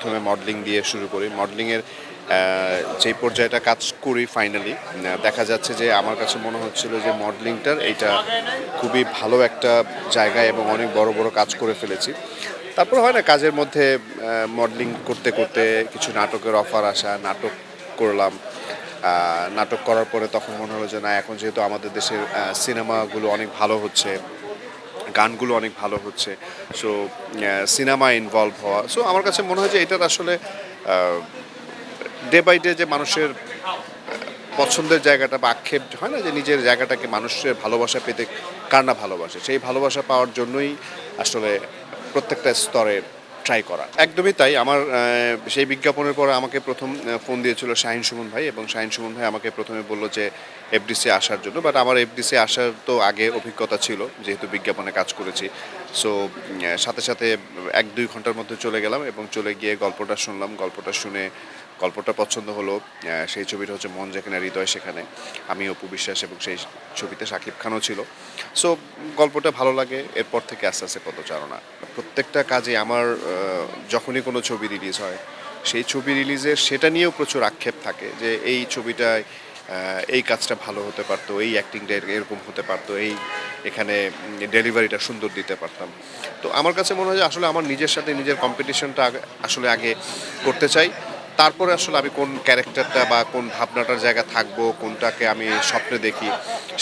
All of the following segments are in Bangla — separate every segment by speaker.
Speaker 1: প্রথমে মডেলিং দিয়ে শুরু করি। মডেলিংয়ের যেই পর্যায়টা কাজ করি ফাইনালি দেখা যাচ্ছে যে আমার কাছে মনে হচ্ছিল যে মডেলিংটার এইটা খুবই ভালো একটা জায়গা এবং অনেক বড় বড় কাজ করে ফেলেছি। তারপর হয় না, কাজের মধ্যে মডেলিং করতে করতে কিছু নাটকের অফার আসা, নাটক করলাম। নাটক করার পরে তখন মনে হলো যে না, এখন যেহেতু আমাদের দেশের সিনেমাগুলো অনেক ভালো হচ্ছে গানগুলো অনেক ভালো হচ্ছে। সো সিনেমা ইনভলভ হওয়া। সো আমার কাছে মনে হয় যে এটার আসলে ডে বাই ডে যে মানুষের পছন্দের জায়গাটা বা আক্ষেপ হয় না যে নিজের জায়গাটাকে মানুষের ভালোবাসা পেতে কার না ভালোবাসে? সেই ভালোবাসা পাওয়ার জন্যই আসলে প্রত্যেকটা স্তরে ট্রাই করা একদমই তাই। আমার সেই বিজ্ঞাপনের পর আমাকে প্রথম ফোন দিয়েছিল শাহিন সুমন ভাই এবং শাহিন সুমন ভাই আমাকে প্রথমে বলল যে এফডিসি আসার জন্য। বাট আমার এফডিসি আসার তো আগে অভিজ্ঞতা ছিল, যেহেতু বিজ্ঞাপনে কাজ করেছি। সো সাথে সাথে এক দুই ঘণ্টার মধ্যে চলে গেলাম এবং চলে গিয়ে গল্পটা শুনলাম। গল্পটা শুনে গল্পটা পছন্দ হলো। সেই ছবিটা হচ্ছে মন যেখানে, হৃদয় সেখানে। আমি, অপু বিশ্বাস এবং সেই ছবিতে শাকিব খানও ছিল। সো গল্পটা ভালো লাগে। এরপর থেকে আস্তে আস্তে পদচারণা। প্রত্যেকটা কাজে আমার যখনই কোনো ছবি রিলিজ হয়, সেই ছবি রিলিজের সেটা নিয়েও প্রচুর আক্ষেপ থাকে যে এই ছবিটায় এই কাজটা ভালো হতে পারতো, এই অ্যাক্টিংটা এরকম হতে পারতো, এই এখানে ডেলিভারিটা সুন্দর দিতে পারতাম। তো আমার কাছে মনে হয় যে আসলে আমার নিজের সাথে নিজের কম্পিটিশনটা আসলে আগে করতে চাই। তারপরে আসলে আমি কোন ক্যারেক্টারটা বা কোন ভাবনাটার জায়গা থাকব, কোনটাকে আমি স্বপ্নে দেখি,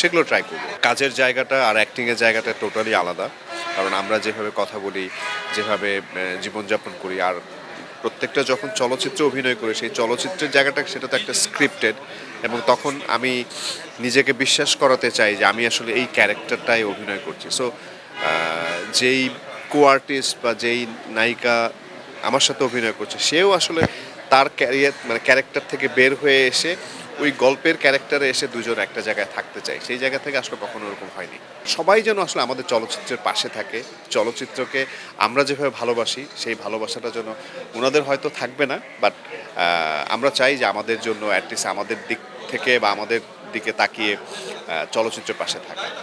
Speaker 1: সেগুলো ট্রাই করব। কাজের জায়গাটা আর অ্যাক্টিংয়ের জায়গাটা টোটালি আলাদা। কারণ আমরা যেভাবে কথা বলি, যেভাবে জীবনযাপন করি, আর প্রত্যেকটা যখন চলচ্চিত্রে অভিনয় করে, সেই চলচ্চিত্রের জায়গাটা সেটা তো একটা স্ক্রিপ্টেড এবং তখন আমি নিজেকে বিশ্বাস করাতে চাই যে আমি আসলে এই ক্যারেক্টারটাই অভিনয় করছি। সো যেই কো আর্টিস্ট বা যেই নায়িকা আমার সাথে অভিনয় করছে, সেও আসলে তার ক্যারিয়ার মানে ক্যারেক্টার থেকে বের হয়ে এসে ওই গল্পের ক্যারেক্টারে এসে দুজন একটা জায়গায় থাকতে চাই সেই জায়গা থেকে আসলে কখনো ওরকম হয়নি। সবাই যেন আসলে আমাদের চলচ্চিত্রের পাশে থাকে। চলচ্চিত্রকে আমরা যেভাবে ভালোবাসি, সেই ভালোবাসাটা যেন ওনাদের হয়তো থাকবে না বাট আমরা চাই যে আমাদের জন্য অ্যাটলিস্ট আমাদের দিক থেকে বা আমাদের দিকে তাকিয়ে চলচ্চিত্রের পাশে থাকা।